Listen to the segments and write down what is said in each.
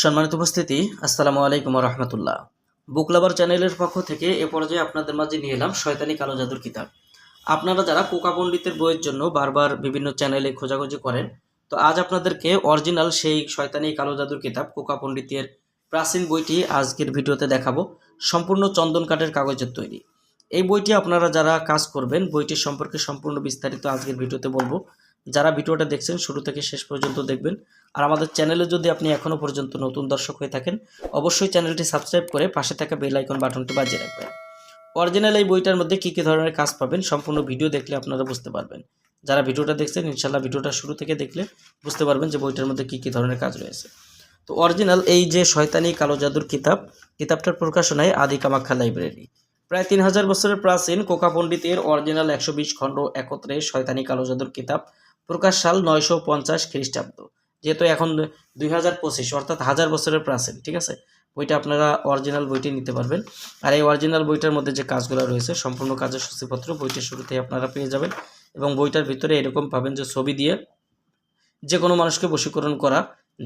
সম্মানিত উপস্থিতি, আসসালামু আলাইকুম রহমতুল্লাহ। বুক লাভার চ্যানেলের পক্ষ থেকে এ পর্যায়ে আপনাদের মাঝে নিয়ে এলাম শয়তানি কালো জাদুর কিতাব। আপনারা যারা কোকা পণ্ডিতের বইয়ের জন্য বারবার বিভিন্ন চ্যানেলে খোঁজাখুঁজি করেন, তো আজ আপনাদেরকে অরিজিনাল সেই শয়তানি কালো জাদুর কিতাব, কোকা পণ্ডিতের প্রাচীন বইটি আজকের ভিডিওতে দেখাবো। সম্পূর্ণ চন্দন কাঠের কাগজের তৈরি। এই বইটি আপনারা যারা কাজ করবেন, বইটির সম্পর্কে সম্পূর্ণ বিস্তারিত আজকের ভিডিওতে বলব। যারা ভিডিওটা দেখছেন, শুরু থেকে শেষ পর্যন্ত দেখবেন। আর আমাদের চ্যানেলে যদি আপনি এখনও পর্যন্ত নতুন দর্শক হয়ে থাকেন, অবশ্যই চ্যানেলটি সাবস্ক্রাইব করে পাশে থাকা বেল আইকন বাটনটি বাজিয়ে রাখবেন। অরিজিনাল এই বইটার মধ্যে কী কী ধরনের কাজ পাবেন, সম্পূর্ণ ভিডিও দেখলে আপনারা বুঝতে পারবেন। যারা ভিডিওটা দেখছেন ইনশাল্লাহ ভিডিওটা শুরু থেকে দেখলে বুঝতে পারবেন যে বইটার মধ্যে কী কী ধরনের কাজ রয়েছে। তো অরিজিনাল এই যে শয়তানি কালো জাদুর কিতাব, কিতাবটার প্রকাশনায় আদি কামাখ্যা লাইব্রেরি প্রায় তিন হাজার বছরের প্রাচীন কোকা পণ্ডিতের অরিজিনাল একশো বিশ খণ্ড একত্রে শয়তানি কালো জাদুর কিতাব প্রকাশ সাল নয়শো পঞ্চাশ খ্রিস্টাব্দ, যেহেতু এখন দুই হাজার পঁচিশ, অর্থাৎ হাজার বছরের প্রাচীন, ঠিক আছে? বইটা আপনারা অরিজিনাল বইটি নিতে পারবেন। আর এই অরিজিনাল বইটার মধ্যে যে কাজগুলো রয়েছে, সম্পূর্ণ কাজের সূচিপত্র বইটির শুরুতেই আপনারা পেয়ে যাবেন এবং বইটার ভিতরে এরকম পাবেন যে ছবি দিয়ে যে কোনো মানুষকে বশীকরণ করা।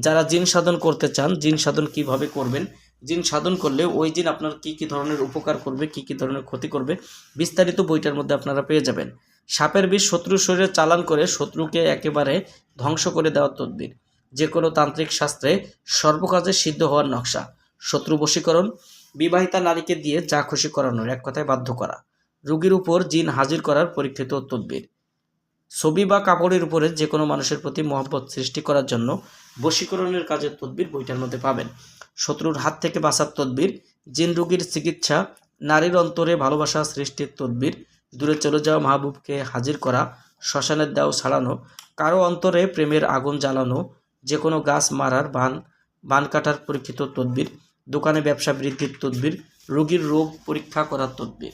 যারা জিন সাধন করতে চান, জিন সাধন কীভাবে করবেন? জিন সাধন করলে ওই জিন আপনার কি কি ধরনের উপকার করবে, কি কি ধরনের ক্ষতি করবে? বিস্তারিত বইটার মধ্যে আপনারা পেয়ে যাবেন। সাপের বিষ শত্রুর শরীরে চালান করে শত্রুকে একেবারে ধ্বংস করে দেওয়ার তদ্বির। যে কোনো তান্ত্রিক শাস্ত্রে সর্বকাজে সিদ্ধ হওয়ার নকশা। শত্রু বশীকরণ, বিবাহিতা নারীকে দিয়ে যা খুশি করানোর এক কথায় বাধ্য করা। রুগীর উপর জিন হাজির করার পরীক্ষিত তদ্বির। ছবি বা কাপড়ের উপরে যে কোনো মানুষের প্রতি মহব্বত সৃষ্টি করার জন্য বশীকরণের কাজের তদ্বির বইটার মধ্যে পাবেন। শত্রুর হাত থেকে বাঁচার তদ্বির, জিন রোগীর চিকিৎসা, নারীর অন্তরে ভালোবাসা সৃষ্টির তদ্বির দূরে চলে যাওয়া মাহবুবকে হাজির করা শ্মশানের দেও ছাড়ানো কারও অন্তরে প্রেমের আগুন জ্বালানো, যে কোনো গাছ মারার বান বান কাটার পরীক্ষিত তদ্বির, দোকানে ব্যবসা বৃদ্ধির তদ্বির, রোগীর রোগ পরীক্ষা করার তদ্বির।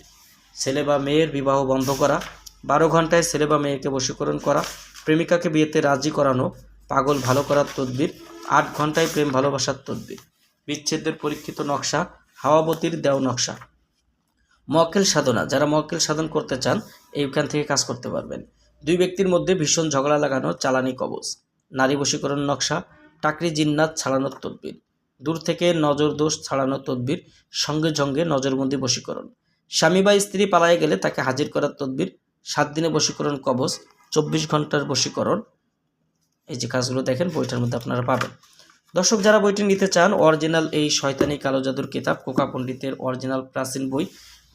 ছেলে বা মেয়ের বিবাহ বন্ধ করা, বারো ঘন্টায় ছেলে বা মেয়েকে বশীকরণ করা, প্রেমিকাকে বিয়েতে রাজি করানো, পাগল ভালো করার তদ্বির, আট ঘন্টায় প্রেম ভালোবাসার তদ্বির। বিচ্ছেদের পরীক্ষিত নকশা, হাওয়াবতীর দেও নকশা। মক্কেল সাধনা, যারা মক্কেল সাধন করতে চান, এইখান থেকে কাজ করতে পারবেন। দুই ব্যক্তির মধ্যে ভীষণ ঝগড়া লাগানো, চালানি কবজ নারী বশীকরণ নকশা, টাকরি জিন্নাত ছাড়ানোর তদ্বির। দূর থেকে নজর দোষ ছাড়ানোর তদ্বির, সঙ্গে সঙ্গে নজরবন্দি বশীকরণ। স্বামী বা স্ত্রী পালায়ে গেলে তাকে হাজির করার তদ্বির, সাত দিনে বশীকরণ কবজ চব্বিশ ঘণ্টার বশীকরণ। এই যে কাজগুলো দেখেন, বইটার মধ্যে আপনারা পাবেন। দর্শক, যারা বইটি নিতে চান, অরিজিনাল এই শয়তানি কালো জাদুর কিতাব, কোকা পণ্ডিতের অরিজিনাল প্রাচীন বই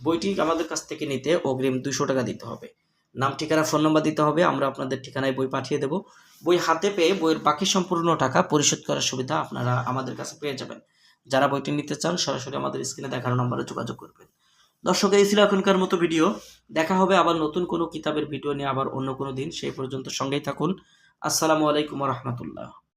বইটি আমাদের কাছ থেকে নিতে অগ্রিম দুশো টাকা দিতে হবে। নাম, ঠিকানা, ফোন নম্বর দিতে হবে, আমরা আপনাদের ঠিকানায় বই পাঠিয়ে দেব। বই হাতে পেয়ে বইয়ের বাকি সম্পূর্ণ টাকা পরিশোধ করার সুবিধা আপনারা আমাদের কাছে পেয়ে যাবেন। যারা বইটি নিতে চান, সরাসরি আমাদের স্ক্রিনে দেখানো নম্বরে যোগাযোগ করবেন। দর্শক, এই ছিল এখনকার মতো ভিডিও। দেখা হবে আবার নতুন কোনো কিতাবের ভিডিও নিয়ে আবার অন্য কোনো দিন। সেই পর্যন্ত সঙ্গেই থাকুন। আসসালামু আলাইকুম রহমতুল্লাহ।